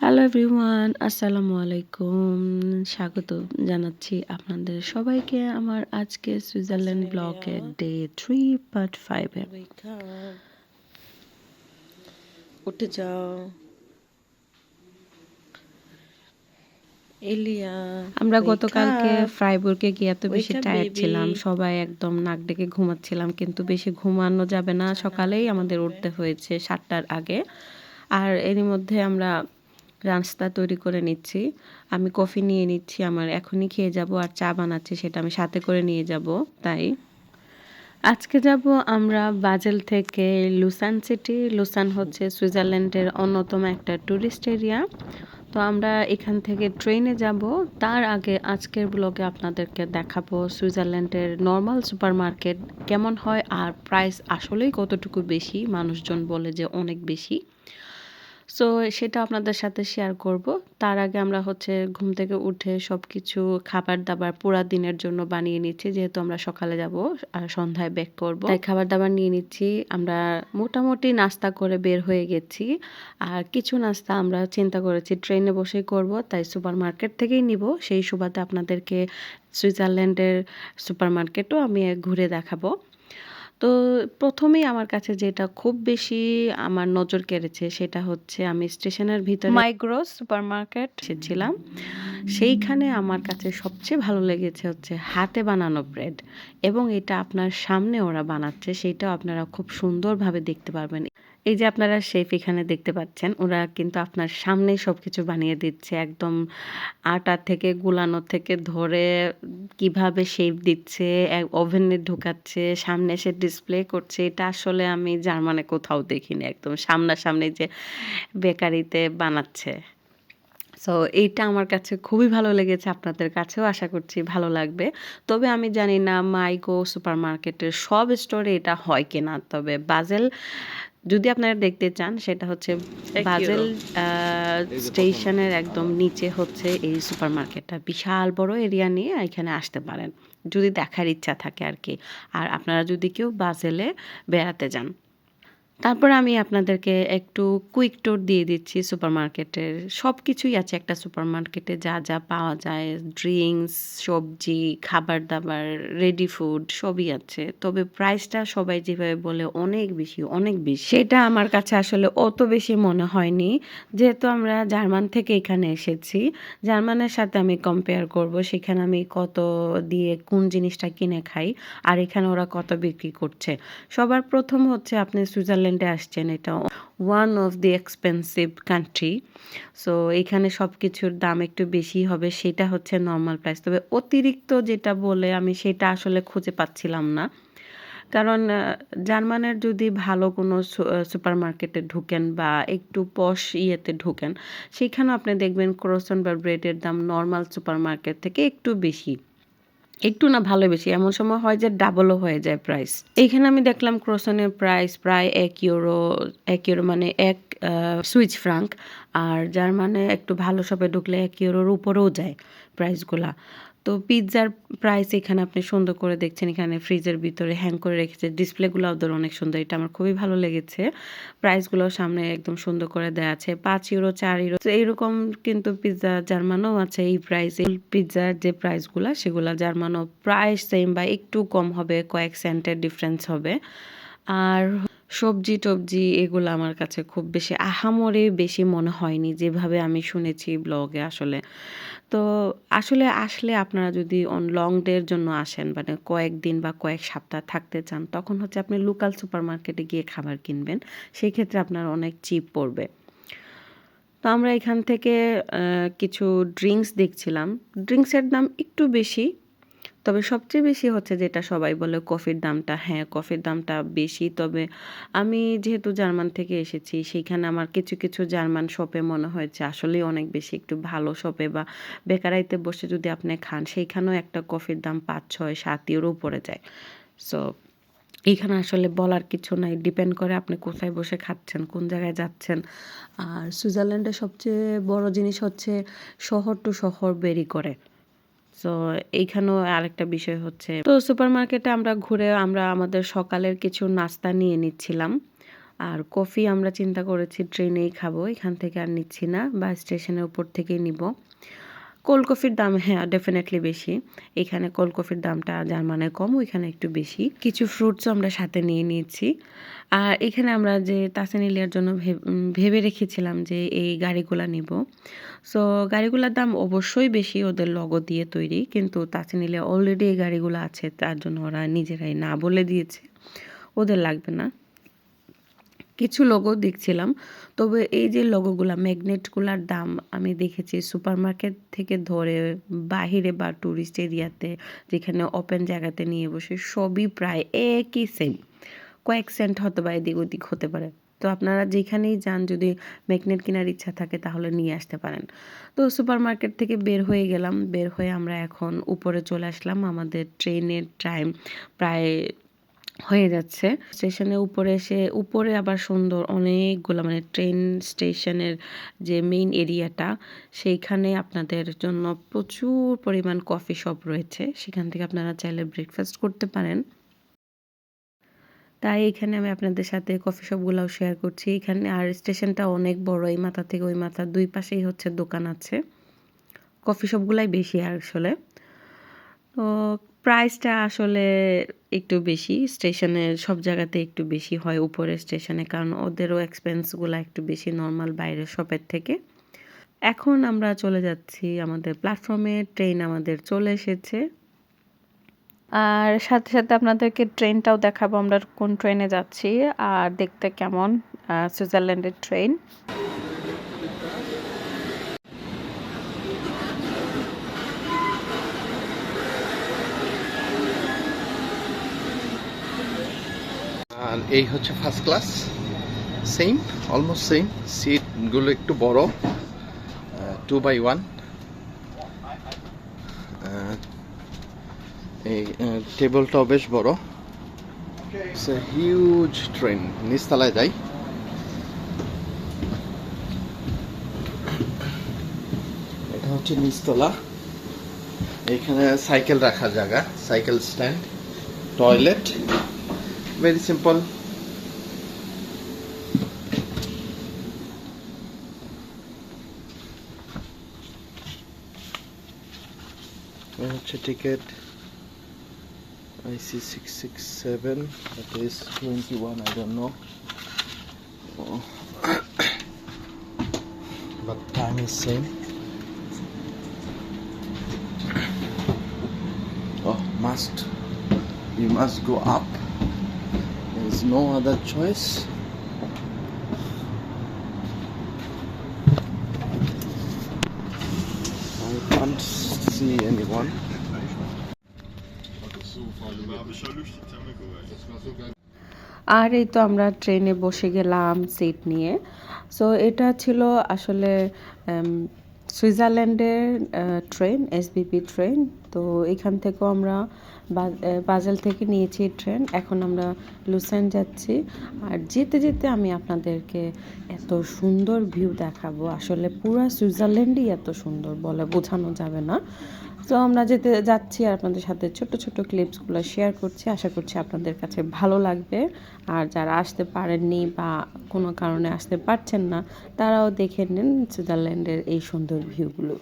Hello everyone আসসালামু আলাইকুম স্বাগত জানাচ্ছি আপনাদের সবাইকে আমার আজকে সুইজারল্যান্ড ব্লকের ডে থ্রি পার্ট ফাইভে উঠে যাও। আমরা গতকালকে. ফ্রাইবুর্গে গিয়ে এত বেশি টায়ার্ড ছিলাম। সবাই একদম নাক ডেকে ঘুমাচ্ছিলাম কিন্তু বেশি ঘুমানো যাবে না। সকালেই আমাদের উঠতে হয়েছে সাতটার আগে। আর এরই মধ্যে আমরা রাস্তা তৈরি করে নিচ্ছি। আমি কফি নিয়ে নিচ্ছি, আমার এখনই খেয়ে যাব আর চা বানাচ্ছি সেটা আমি সাথে করে নিয়ে যাব, তাই। আজকে যাব আমরা বাজেল থেকে লুসান সিটি। লুসান হচ্ছে সুইজারল্যান্ডের অন্যতম একটা ট্যুরিস্ট এরিয়া। তো আমরা এখান থেকে ট্রেনে যাব। তার আগে আজকের ব্লগে আপনাদেরকে দেখাবো সুইজারল্যান্ডের নর্মাল সুপারমার্কেট কেমন হয় আর প্রাইস আসলেই কতটুকু বেশি, মানুষজন বলে যে অনেক বেশি। সো সেটা আপনাদের সাথে শেয়ার করব। তার আগে আমরা হচ্ছে ঘুম থেকে উঠে সব কিছু খাবার দাবার পুরা দিনের জন্য বানিয়ে নিচ্ছি। যেহেতু আমরা সকালে যাব আর সন্ধ্যায় ব্যাক করব। তাই খাবার দাবার নিয়ে নিচ্ছি। আমরা মোটামুটি নাস্তা করে বের হয়ে গেছি। আর কিছু নাস্তা আমরা চিন্তা করেছি ট্রেনে বসেই করব। তাই সুপার মার্কেট থেকেই নিব। সেই সুবাদে আপনাদেরকে সুইজারল্যান্ডের সুপার মার্কেটও আমি ঘুরে দেখাবো। তো প্রথমেই আমার কাছে যেটা খুব বেশি আমার নজর কেড়েছে সেটা হচ্ছে আমি স্টেশনের ভিতরে মাইগ্রো সুপার মার্কেট এসেছিলাম। সেইখানে আমার কাছে সবচেয়ে ভালো লেগেছে হচ্ছে হাতে বানানো ব্রেড এবং এটা আপনার সামনে ওরা বানাচ্ছে সেটাও আপনারা খুব সুন্দরভাবে দেখতে পারবেন। এই যে আপনারা শেফ এখানে দেখতে পাচ্ছেন, ওরা কিন্তু আপনার সামনেই সব কিছু বানিয়ে দিচ্ছে। একদম আটা থেকে গুলানো থেকে ধরে কীভাবে শেপ দিচ্ছে ওভেনে ঢুকাচ্ছে, সামনে এসে ডিসপ্লে করছে, এটা আসলে আমি জার্মানে কোথাও দেখিনি, একদম সামনাসামনি যে বেকারিতে বানাচ্ছে। সো এইটা আমার কাছে খুবই ভালো লেগেছে আপনাদের কাছেও, আশা করছি ভালো লাগবে। তবে আমি জানি না, মাইগো সুপার মার্কেটের সব স্টোরে এটা হয় কিনা, তবে বাজেল যদি আপনারা দেখতে চান সেটা হচ্ছে বাজেল স্টেশনের একদম নিচে হচ্ছে এই সুপার মার্কেটটা বিশাল বড় এরিয়া নিয়ে এখানে আসতে পারেন যদি দেখার ইচ্ছা থাকে আর কি। আর আপনারা যদি কেউ বাজেলে বেড়াতে যান তারপর আমি আপনাদেরকে একটু কুইক ট্যুর দিয়ে দিচ্ছি সুপার মার্কেটের সব কিছুই আছে একটা সুপার মার্কেটে যা যা পাওয়া যায়। ড্রিঙ্কস সবজি খাবার দাবার রেডি ফুড সবই আছে। তবে প্রাইসটা সবাই যেভাবে বলে অনেক বেশি অনেক বেশি। সেটা আমার কাছে আসলে অত বেশি মনে হয়নি। যেহেতু আমরা জার্মান থেকে এখানে এসেছি, জার্মানের সাথে আমি কম্পেয়ার করব, সেখানে আমি কত দিয়ে কোন জিনিসটা কিনে খাই, আর এখানে ওরা কত বিক্রি করছে। সবার প্রথম হচ্ছে আপনি সুইজারল্যান্ড সুইজারল্যান্ডে আসছেন, এটা one of the expensive country so এখানে সব কিছুর দাম একটু বেশি হবে, সেটা হচ্ছে নর্মাল প্রাইস তবে অতিরিক্ত যেটা বলে আমি সেটা আসলে খুঁজে পাচ্ছিলাম না। কারণ জার্মানের যদি ভালো কোনো সুপার মার্কেটে ঢুকেন বা একটু পশ ইয়েতে ঢুকেন সেখানে আপনি দেখবেন ক্রোসন বা ব্রেডের দাম নর্মাল সুপার মার্কেট থেকে একটু বেশি। একটু না ভালো বেশি। এমন সময় হয় যে ডাবলও হয়ে যায় প্রাইস এইখানে আমি দেখলাম ক্রোসনের প্রাইস প্রায় এক ইউরো এক ইউরো মানে এক সুইচ ফ্রাঙ্ক আর যার মানে একটু ভালো শপে ঢুকলে এক ইউরোর উপরেও যায় প্রাইসগুলা তো পিৎজার প্রাইস এখানে আপনি সুন্দর করে দেখছেন, এখানে ফ্রিজের ভিতরে হ্যাং করে রেখেছে। ডিসপ্লেগুলো ওদের অনেক সুন্দর, এটা আমার খুবই ভালো লেগেছে। প্রাইসগুলো সামনে একদম সুন্দর করে দেওয়া আছে, পাঁচ ইউরো চার ইউরো তো এইরকম কিন্তু পিৎজা জার্মানও আছে এই প্রাইস পিৎজার যে প্রাইসগুলো সেগুলো জার্মানও প্রাইস সেম বা একটু কম হবে, কয়েক সেন্টের ডিফারেন্স হবে। আর সবজি টবজি এগুলো আমার কাছে খুব বেশি আহামরে বেশি মনে হয়নি যেভাবে আমি শুনেছি ব্লগে আসলে। তো আসলে আসলে আপনারা যদি অন লং ডের জন্য আসেন মানে কয়েকদিন বা কয়েক সপ্তাহ থাকতে চান, তখন হচ্ছে আপনি লোকাল সুপার মার্কেটে গিয়ে খাবার কিনবেন। সেই ক্ষেত্রে আপনার অনেক চিপ পড়বে। তো আমরা এখান থেকে কিছু ড্রিঙ্কস দেখছিলাম। ড্রিঙ্কসের দাম একটু বেশি। তবে সবচেয়ে বেশি হচ্ছে যেটা সবাই বলে কফির দামটা। হ্যাঁ কফির দামটা বেশি। তবে আমি যেহেতু জার্মান থেকে এসেছি, সেইখানে আমার কিছু কিছু জার্মান শপে মনে হয়েছে, আসলেই অনেক বেশি একটু ভালো শপে বা বেকারাইতে বসে যদি আপনি খান, সেইখানেও একটা কফির দাম পাঁচ, ছয়, সাত ইউরো পড়ে যায়। সো এইখানে আসলে বলার কিছু নাই। ডিপেন্ড করে আপনি কোথায় বসে খাচ্ছেন, কোন জায়গায় যাচ্ছেন। আর সুইজারল্যান্ডের সবচেয়ে বড় জিনিস হচ্ছে শহর টু শহর বেরি করে। সো এইখানেও আরেকটা বিষয় হচ্ছে, তো সুপার মার্কেটে আমরা ঘুরে আমরা আমাদের সকালের কিছু নাস্তা নিয়ে নিচ্ছিলাম। আর কফি আমরা চিন্তা করেছি, ট্রেনেই খাব, এখান থেকে আর নিচ্ছি না, বা স্টেশনের উপর থেকেই নিব। কোল্ড কফির দাম হ্যাঁ ডেফিনেটলি বেশি। এখানে কোল্ড কফির দামটা জার্মানে কম, ওইখানে একটু বেশি। কিছু ফ্রুটসও আমরা সাথে নিয়ে নিয়েছি। আর এখানে আমরা যে তাসেনিলিয়ার জন্য ভেবে রেখেছিলাম যে এই গাড়িগুলা নিব। সো গাড়িগুলোর দাম অবশ্যই বেশি, ওদের লগো দিয়ে তৈরি। কিন্তু তাসেনিলিয়া অলরেডি এই গাড়িগুলো আছে, তার জন্য ওরা নিজেরাই না বলে দিয়েছে। ওদের লাগবে না। কিছু লোগো দেখছিলাম। তবে এই যে লোগোগুলা ম্যাগনেটগুলার দাম আমি দেখেছি সুপার মার্কেট থেকে ধরে বাহিরে বা ট্যুরিস্ট এরিয়াতে যেখানে ওপেন জায়গাতে নিয়ে বসে, সবই প্রায় একই সেম কয়েক সেন্ট হয়তো বা এদিক ওদিক হতে পারে। তো আপনারা যেখানেই যান, যদি ম্যাগনেট কেনার ইচ্ছা থাকে, তাহলে নিয়ে আসতে পারেন। তো সুপার মার্কেট থেকে বের হয়ে গেলাম। বের হয়ে আমরা এখন উপরে চলে আসলাম। আমাদের ট্রেনের টাইম প্রায় হয়ে যাচ্ছে। স্টেশনের উপরে এসে, উপরে আবার সুন্দর অনেকগুলো মানে ট্রেন স্টেশনের যে মেইন এরিয়াটা সেইখানে আপনাদের জন্য প্রচুর পরিমাণ কফি শপ রয়েছে। সেখান থেকে আপনারা চাইলে ব্রেকফাস্ট করতে পারেন। তাই এখানে আমি আপনাদের সাথে কফি শপগুলোও শেয়ার করছি। এখানে আর স্টেশনটা অনেক বড়, এই মাথা থেকে ওই মাথা দুই পাশেই হচ্ছে দোকান আছে। কফি শপগুলাই বেশি আসলে। তো প্রাইসটা আসলে একটু বেশি, স্টেশনের সব জায়গাতে একটু বেশি হয় উপরে স্টেশনে, কারণ ওদেরও এক্সপেন্সগুলো একটু বেশি নর্মাল বাইরের শপের থেকে। এখন আমরা চলে যাচ্ছি, আমাদের প্ল্যাটফর্মে ট্রেন আমাদের চলে এসেছে। আর সাথে সাথে আপনাদেরকে ট্রেনটাও দেখাবো, আমরা কোন ট্রেনে যাচ্ছি, আর দেখতে কেমন সুইজারল্যান্ডের ট্রেন আর এই হচ্ছে first class same almost same সিটগুলো একটু বড় টু বাই ওয়ান এই টেবলটাও বেশ বড়। হিউজ ট্রেন নিচতলায় যাই। এটা হচ্ছে নিচতলা। এখানে সাইকেল রাখার জায়গা cycle stand toilet very simple এই হচ্ছে ticket IC six six seven that is twenty one I don't know Oh. but time is same oh must you must go up there's no other choice. See anyone. আর এই তো আমরা ট্রেনে বসে গেলাম seat নিয়ে সো এটা ছিল আসলে সুইজারল্যান্ডের ট্রেন এসবিপি ট্রেন তো এখান থেকেও আমরা বাজেল থেকে নিয়েছি ট্রেন এখন আমরা লুসেন যাচ্ছি। আর যেতে যেতে আমি আপনাদেরকে এত সুন্দর ভিউ দেখাবো। আসলে পুরো সুইজারল্যান্ডই এত সুন্দর বলে বোঝানো যাবে না। তো আমরা যেতে যাচ্ছি আর আপনাদের সাথে ছোট ছোট ক্লিপসগুলো শেয়ার করছি। আশা করছি আপনাদের কাছে ভালো লাগবে। আর যারা আসতে পারেননি বা কোনো কারণে আসতে পারছেন না, তারাও দেখে নিন সুইজারল্যান্ডের এই সুন্দর ভিউগুলো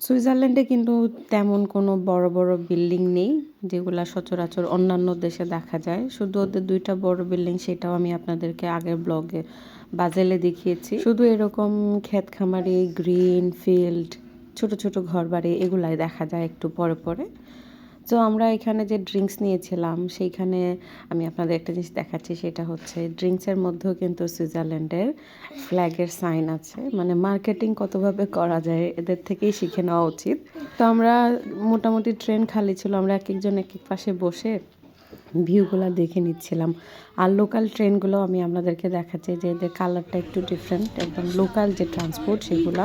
সুইজারল্যান্ডে কিন্তু তেমন কোনো বড় বড় বিল্ডিং নেই, যেগুলা সচরাচর অন্যান্য দেশে দেখা যায়। শুধু ওদের দুইটা বড় বিল্ডিং সেটাও আমি আপনাদেরকে আগের ব্লগে বাজেলে দেখিয়েছি। শুধু এরকম ক্ষেত খামারি গ্রিন ফিল্ড ছোট ছোট ঘর বাড়ি এগুলাই দেখা যায় একটু পরে পরে। তো আমরা এখানে যে ড্রিঙ্কস নিয়েছিলাম, সেইখানে আমি আপনাদের একটা জিনিস দেখাচ্ছি, সেটা হচ্ছে ড্রিঙ্কসের মধ্যেও কিন্তু সুইজারল্যান্ডের ফ্ল্যাগের সাইন আছে। মানে মার্কেটিং কতভাবে করা যায়, এদের থেকেই শিখে নেওয়া উচিত। তো আমরা মোটামুটি ট্রেন খালি ছিল, আমরা এক একজন এক এক পাশে বসে ভিউগুলো দেখে নিচ্ছিলাম। আর লোকাল ট্রেনগুলো আমি আপনাদেরকে দেখাচ্ছি, যে এদের কালারটা একটু ডিফারেন্ট একদম লোকাল যে ট্রান্সপোর্ট সেগুলা।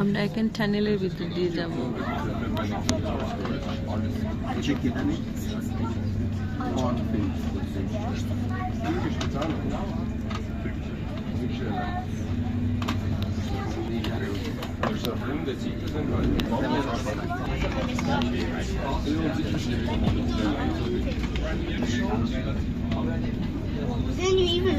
আমরা এখন টানেলের ভিতর দিয়ে যাব Then you even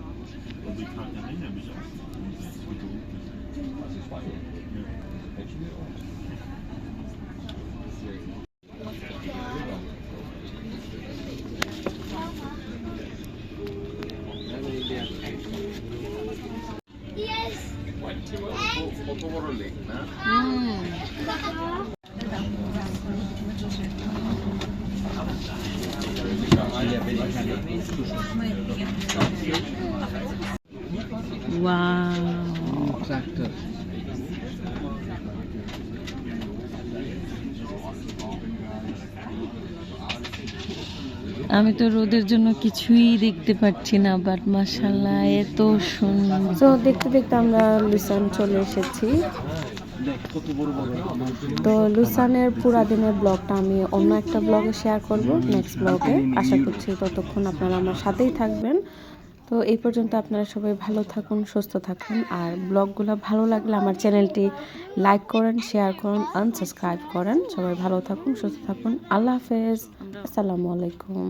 Und wir kann. Yes. What? Thank you. আমি তো রোদের জন্য কিছুই দেখতে পাচ্ছি না বাট মাসাল্লাহ এত সুন্দর। তো দেখতে দেখতে আমরা লুসান চলে এসেছি। তো লুসানের পুরা দিনের ব্লগটা আমি অন্য একটা ব্লগে শেয়ার করব নেক্সট ব্লগে। আশা করছি ততক্ষণ আপনারা আমার সাথেই থাকবেন। তো এই পর্যন্ত আপনারা সবাই ভালো থাকুন, সুস্থ থাকুন। আর ব্লগগুলো ভালো লাগলে আমার চ্যানেলটি লাইক করেন, শেয়ার করেন আনসাবস্ক্রাইব করেন। সবাই ভালো থাকুন, সুস্থ থাকুন। আল্লাহ হাফেজ। আসসালামু আলাইকুম।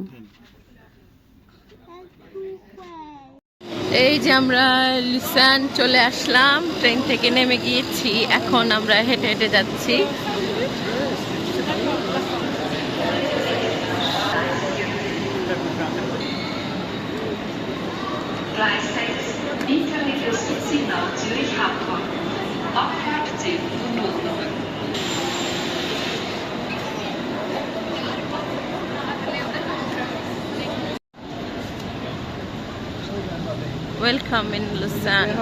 এই যে আমরা লিসান চলে আসলাম, ট্রেন থেকে নেমে গিয়েছি। এখন আমরা হেঁটে হেঁটে যাচ্ছি। Zürich-Hamburg. Abfahrt 10 Welcome in Lausanne.